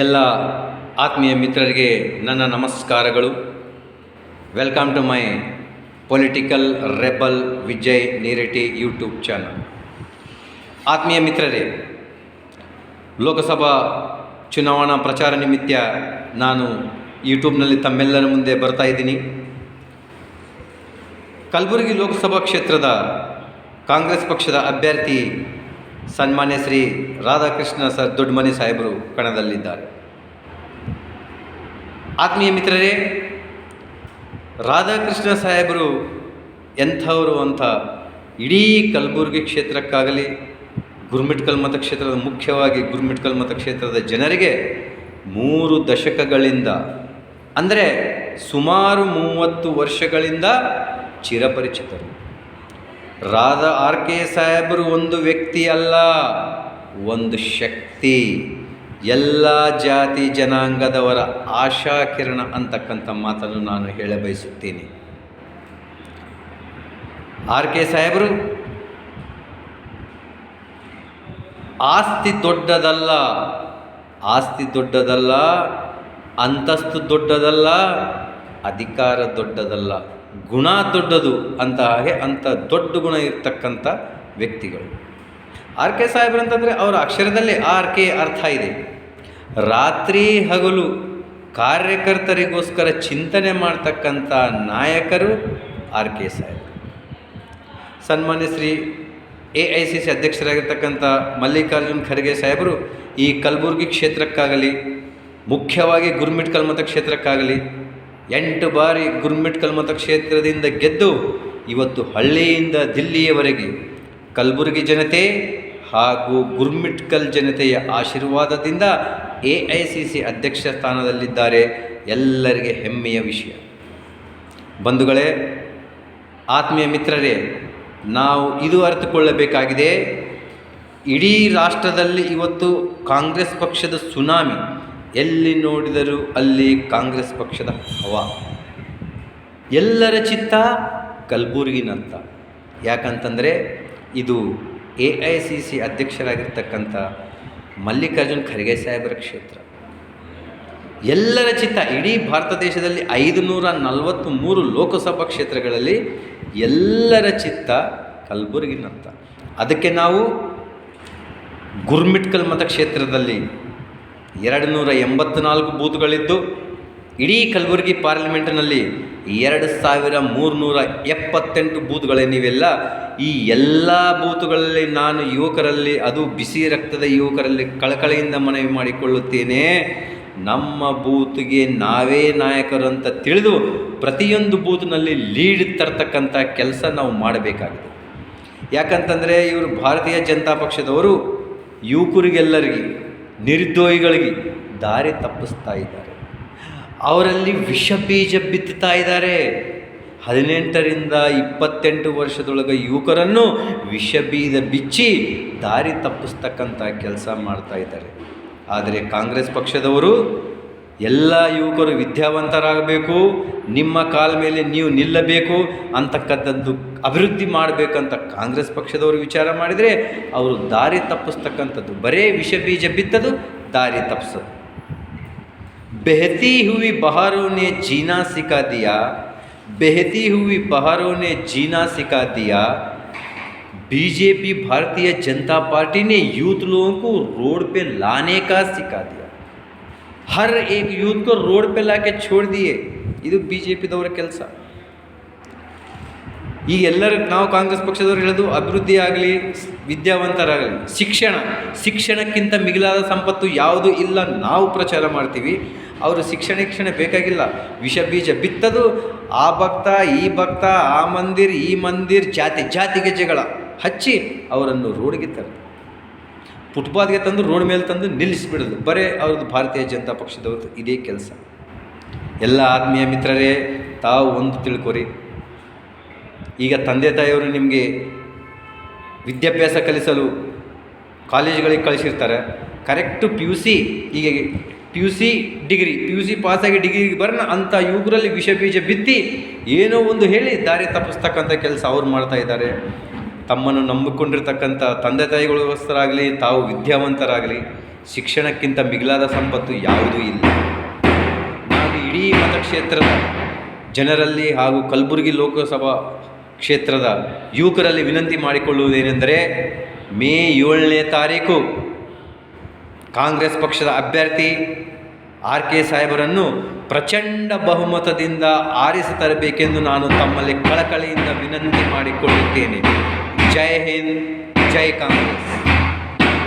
ಎಲ್ಲ ಆತ್ಮೀಯ ಮಿತ್ರರಿಗೆ ನನ್ನ ನಮಸ್ಕಾರಗಳು. Welcome to my political rebel Vijay Neereti YouTube channel ಆತ್ಮೀಯ ಮಿತ್ರರೇ, ಲೋಕಸಭಾ ಚುನಾವಣಾ ಪ್ರಚಾರ ನಿಮಿತ್ತ ನಾನು ಯೂಟ್ಯೂಬ್ನಲ್ಲಿ ತಮ್ಮೆಲ್ಲರ ಮುಂದೆ ಬರ್ತಾ ಇದ್ದೀನಿ. ಕಲಬುರಗಿ ಲೋಕಸಭಾ ಕ್ಷೇತ್ರದ ಕಾಂಗ್ರೆಸ್ ಪಕ್ಷದ ಅಭ್ಯರ್ಥಿ ಸನ್ಮಾನ್ಯ ಶ್ರೀ ರಾಧಾಕೃಷ್ಣ ಸರ್ ದೊಡ್ಡಮನಿ ಸಾಹೇಬರು ಕಣದಲ್ಲಿದ್ದಾರೆ. ಆತ್ಮೀಯ ಮಿತ್ರರೇ, ರಾಧಾಕೃಷ್ಣ ಸಾಹೇಬರು ಎಂಥವರು ಅಂತ ಇಡೀ ಕಲಬುರಗಿ ಕ್ಷೇತ್ರಕ್ಕಾಗಲಿ ಗುರುಮಿಟ್ಕಲ್ ಮತಕ್ಷೇತ್ರದ ಮುಖ್ಯವಾಗಿ ಗುರುಮಿಟ್ಕಲ್ ಮತಕ್ಷೇತ್ರದ ಜನರಿಗೆ ಮೂರು ದಶಕಗಳಿಂದ, ಅಂದರೆ ಸುಮಾರು ಮೂವತ್ತು ವರ್ಷಗಳಿಂದ ಚಿರಪರಿಚಿತರು. ರಾಧಾ ಆರ್ ಕೆ ಸಾಹೇಬರು ಒಂದು ವ್ಯಕ್ತಿ ಅಲ್ಲ, ಒಂದು ಶಕ್ತಿ. ಎಲ್ಲ ಜಾತಿ ಜನಾಂಗದವರ ಆಶಾಕಿರಣ ಅಂತಕ್ಕಂಥ ಮಾತನ್ನು ನಾನು ಹೇಳ ಬಯಸುತ್ತೇನೆ. ಆರ್ ಕೆ ಸಾಹೇಬರು, ಆಸ್ತಿ ದೊಡ್ಡದಲ್ಲ ಆಸ್ತಿ ದೊಡ್ಡದಲ್ಲ, ಅಂತಸ್ತು ದೊಡ್ಡದಲ್ಲ, ಅಧಿಕಾರ ದೊಡ್ಡದಲ್ಲ. ಗುಣ ದೊಡ್ಡದು ಅಂತ ಹಾಗೆ ಅಂಥ ದೊಡ್ಡ ಗುಣ ಇರ್ತಕ್ಕಂಥ ವ್ಯಕ್ತಿಗಳು. ಆರ್ ಕೆ ಸಾಹೇಬ್ರು ಅಂತಂದರೆ ಅವರ ಅಕ್ಷರದಲ್ಲಿ ಆರ್ ಕೆ ಅರ್ಥ ಇದೆ. ರಾತ್ರಿ ಹಗಲು ಕಾರ್ಯಕರ್ತರಿಗೋಸ್ಕರ ಚಿಂತನೆ ಮಾಡ್ತಕ್ಕಂಥ ನಾಯಕರು ಆರ್ ಕೆ ಸಾಹೇಬರು. ಸನ್ಮಾನ್ಯ Shri A I C C ಅಧ್ಯಕ್ಷರಾಗಿರ್ತಕ್ಕಂಥ Mallikarjun Kharge ಸಾಹೇಬರು ಈ ಕಲಬುರಗಿ ಕ್ಷೇತ್ರಕ್ಕಾಗಲಿ, ಮುಖ್ಯವಾಗಿ ಗುರುಮಿಟ್ಕಲ್ ಮತಕ್ಷೇತ್ರಕ್ಕಾಗಲಿ ಎಂಟು ಬಾರಿ ಗುರುಮಿಟ್ಕಲ್ ಮತಕ್ಷೇತ್ರದಿಂದ ಗೆದ್ದು ಇವತ್ತು ಹಳ್ಳಿಯಿಂದ ದಿಲ್ಲಿಯವರೆಗೆ ಕಲಬುರಗಿ ಜನತೆ ಹಾಗೂ ಗುರ್ಮಿಟ್ಕಲ್ ಜನತೆಯ ಆಶೀರ್ವಾದದಿಂದ ಎ ಐ ಸಿ ಸಿ ಅಧ್ಯಕ್ಷ ಸ್ಥಾನದಲ್ಲಿದ್ದಾರೆ ಎಲ್ಲರಿಗೆ ಹೆಮ್ಮೆಯ ವಿಷಯ. ಬಂಧುಗಳೇ, ಆತ್ಮೀಯ ಮಿತ್ರರೇ, ನಾವು ಇದು ಅರಿತುಕೊಳ್ಳಬೇಕಾಗಿದೆ, ಇಡೀ ರಾಷ್ಟ್ರದಲ್ಲಿ ಇವತ್ತು ಕಾಂಗ್ರೆಸ್ ಪಕ್ಷದ ಸುನಾಮಿ ಎಲ್ಲಿ ನೋಡಿದರೂ ಅಲ್ಲಿ ಕಾಂಗ್ರೆಸ್ ಪಕ್ಷದ ಹವಾ. ಎಲ್ಲರ ಚಿತ್ತ ಕಲಬುರಗಿನಂತ. ಯಾಕಂತಂದರೆ ಇದು ಎ ಐ ಸಿ ಸಿ ಅಧ್ಯಕ್ಷರಾಗಿರ್ತಕ್ಕಂಥ ಮಲ್ಲಿಕಾರ್ಜುನ್ ಖರ್ಗೆ ಸಾಹೇಬರ ಕ್ಷೇತ್ರ. ಎಲ್ಲರ ಚಿತ್ತ ಇಡೀ ಭಾರತ ದೇಶದಲ್ಲಿ ಐದು ನೂರ ನಲವತ್ತು ಮೂರು ಲೋಕಸಭಾ ಕ್ಷೇತ್ರಗಳಲ್ಲಿ ಎಲ್ಲರ ಚಿತ್ತ ಕಲಬುರಗಿನಂತ. ಅದಕ್ಕೆ ನಾವು ಗುರ್ಮಿಟ್ಕಲ್ ಮತಕ್ಷೇತ್ರದಲ್ಲಿ ಎರಡು ನೂರ ಎಂಬತ್ತ್ನಾಲ್ಕು ಬೂತ್ಗಳಿದ್ದು, ಇಡೀ ಕಲಬುರಗಿ ಪಾರ್ಲಿಮೆಂಟ್ನಲ್ಲಿ ಎರಡು ಸಾವಿರ ಮೂರುನೂರ ಎಪ್ಪತ್ತೆಂಟು ಬೂತ್ಗಳೇನಿವೆಲ್ಲ ಈ ಎಲ್ಲ ಬೂತುಗಳಲ್ಲಿ ನಾನು ಯುವಕರಲ್ಲಿ, ಅದು ಬಿಸಿ ರಕ್ತದ ಯುವಕರಲ್ಲಿ ಕಳಕಳಿಯಿಂದ ಮನವಿ ಮಾಡಿಕೊಳ್ಳುತ್ತೇನೆ. ನಮ್ಮ ಬೂತ್ಗೆ ನಾವೇ ನಾಯಕರು ಅಂತ ತಿಳಿದು ಪ್ರತಿಯೊಂದು ಬೂತ್ನಲ್ಲಿ ಲೀಡ್ ತರ್ತಕ್ಕಂಥ ಕೆಲಸ ನಾವು ಮಾಡಬೇಕಾಗಿದೆ. ಯಾಕಂತಂದರೆ ಇವರು ಭಾರತೀಯ ಜನತಾ ಪಕ್ಷದವರು, ಯುವಕರಿಗೆಲ್ಲರಿಗೆ ನಿರುದ್ಯೋಗಿಗಳಿಗೆ ದಾರಿ ತಪ್ಪಿಸ್ತಾ ಇದ್ದಾರೆ. ಅವರಲ್ಲಿ ವಿಷ ಬೀಜ ಬಿತ್ತುತ್ತಾ ಇದ್ದಾರೆ. ಹದಿನೆಂಟರಿಂದ ಇಪ್ಪತ್ತೆಂಟು ವರ್ಷದೊಳಗೆ ಯುವಕರನ್ನು ವಿಷ ಬೀಜ ಬಿಚ್ಚಿ ದಾರಿ ತಪ್ಪಿಸ್ತಕ್ಕಂಥ ಕೆಲಸ ಮಾಡ್ತಾ ಇದ್ದಾರೆ. ಆದರೆ ಕಾಂಗ್ರೆಸ್ ಪಕ್ಷದವರು ಎಲ್ಲ ಯುವಕರು ವಿದ್ಯಾವಂತರಾಗಬೇಕು ನಿಮ್ಮ ಕಾಲ ಮೇಲೆ ನೀವು ನಿಲ್ಲಬೇಕು ಅಂತಕ್ಕಂಥದ್ದು ಅಭಿವೃದ್ಧಿ ಮಾಡಬೇಕಂತ ಕಾಂಗ್ರೆಸ್ ಪಕ್ಷದವರು ವಿಚಾರ ಮಾಡಿದರೆ ಅವರು ದಾರಿ ತಪ್ಪಿಸ್ತಕ್ಕಂಥದ್ದು ಬರೇ ವಿಷ ಬೀಜ ಬಿತ್ತದು ದಾರಿ ತಪ್ಪಿಸೋದು बहती हुई बहारों ने जीना सिखा दिया बहती हुई बहारों ने जीना सिखा दिया बीजेपी भारतीय जनता पार्टी ने यूथ लोगों को रोड पे लाने का सिखा दिया हर एक यूथ को रोड पे लाके छोड़ दिए ಇದು ಬಿ ಜೆ ಪಿದವರ ಕೆಲಸ ಈಗ ಎಲ್ಲರೂ ನಾವು ಕಾಂಗ್ರೆಸ್ ಪಕ್ಷದವ್ರು ಹೇಳೋದು ಅಭಿವೃದ್ಧಿ ಆಗಲಿ ವಿದ್ಯಾವಂತರಾಗಲಿ ಶಿಕ್ಷಣ ಶಿಕ್ಷಣಕ್ಕಿಂತ ಮಿಗಿಲಾದ ಸಂಪತ್ತು ಯಾವುದು ಇಲ್ಲ ನಾವು ಪ್ರಚಾರ ಮಾಡ್ತೀವಿ ಅವರು ಶಿಕ್ಷಣ ಶಿಕ್ಷಣ ಬೇಕಾಗಿಲ್ಲ ವಿಷ ಬೀಜ ಬಿತ್ತದು ಆ ಭಕ್ತ ಈ ಭಕ್ತ ಆ ಮಂದಿರ್ ಈ ಮಂದಿರ್ ಜಾತಿ ಜಾತಿಗೆ ಜಗಳ ಹಚ್ಚಿ ಅವರನ್ನು ರೋಡ್ಗೆ ತರ್ತಾರೆ ಫುಟ್ಪಾತ್ಗೆ ತಂದು ರೋಡ್ ಮೇಲೆ ತಂದು ನಿಲ್ಲಿಸಿಬಿಡೋದು. ಬರೇ ಅವ್ರದ್ದು ಭಾರತೀಯ ಜನತಾ ಪಕ್ಷದವ್ರದ್ದು ಇದೇ ಕೆಲಸ. ಎಲ್ಲ ಆತ್ಮೀಯ ಮಿತ್ರರೇ, ತಾವು ಒಂದು ತಿಳ್ಕೊರಿ. ಈಗ ತಂದೆ ತಾಯಿಯವರು ನಿಮಗೆ ವಿದ್ಯಾಭ್ಯಾಸ ಕಲಿಸಲು ಕಾಲೇಜುಗಳಿಗೆ ಕಳಿಸಿರ್ತಾರೆ. ಕರೆಕ್ಟು ಪಿ ಯು ಸಿ ಈಗ P U C degree, P U C ಪಾಸಾಗಿ ಡಿಗ್ರಿಗೆ ಬರೋಣ ಅಂಥ ಯುವಕರಲ್ಲಿ ವಿಷ ಬೀಜ ಬಿತ್ತಿ ಏನೋ ಒಂದು ಹೇಳಿ ದಾರಿ ತಪ್ಪಿಸ್ತಕ್ಕಂಥ ಕೆಲಸ ಅವ್ರು ಮಾಡ್ತಾ ಇದ್ದಾರೆ. ತಮ್ಮನ್ನು ನಂಬಿಕೊಂಡಿರ್ತಕ್ಕಂಥ ತಂದೆ ತಾಯಿಗಳಿಗೋಸ್ಕರಾಗಲಿ, ತಾವು ವಿದ್ಯಾವಂತರಾಗಲಿ, ಶಿಕ್ಷಣಕ್ಕಿಂತ ಮಿಗಿಲಾದ ಸಂಪತ್ತು ಯಾವುದೂ ಇಲ್ಲ. ನಾನು ಇಡೀ ಮತಕ್ಷೇತ್ರದ ಜನರಲ್ಲಿ ಹಾಗೂ ಕಲಬುರಗಿ ಲೋಕಸಭಾ ಕ್ಷೇತ್ರದ ಯುವಕರಲ್ಲಿ ವಿನಂತಿ ಮಾಡಿಕೊಳ್ಳುವುದೇನೆಂದರೆ, ಮೇ ಏಳನೇ ತಾರೀಕು ಕಾಂಗ್ರೆಸ್ ಪಕ್ಷದ ಅಭ್ಯರ್ಥಿ ಆರ್ ಕೆ ಸಾಹೇಬರನ್ನು ಪ್ರಚಂಡ ಬಹುಮತದಿಂದ ಆರಿಸಿ ತರಬೇಕೆಂದು ನಾನು ತಮ್ಮಲ್ಲಿ ಕಳಕಳಿಯಿಂದ ವಿನಂತಿ ಮಾಡಿಕೊಳ್ಳುತ್ತೇನೆ. ಜೈ ಹಿಂದ್ ಜೈ ಕಾಂಗ್ರೆಸ್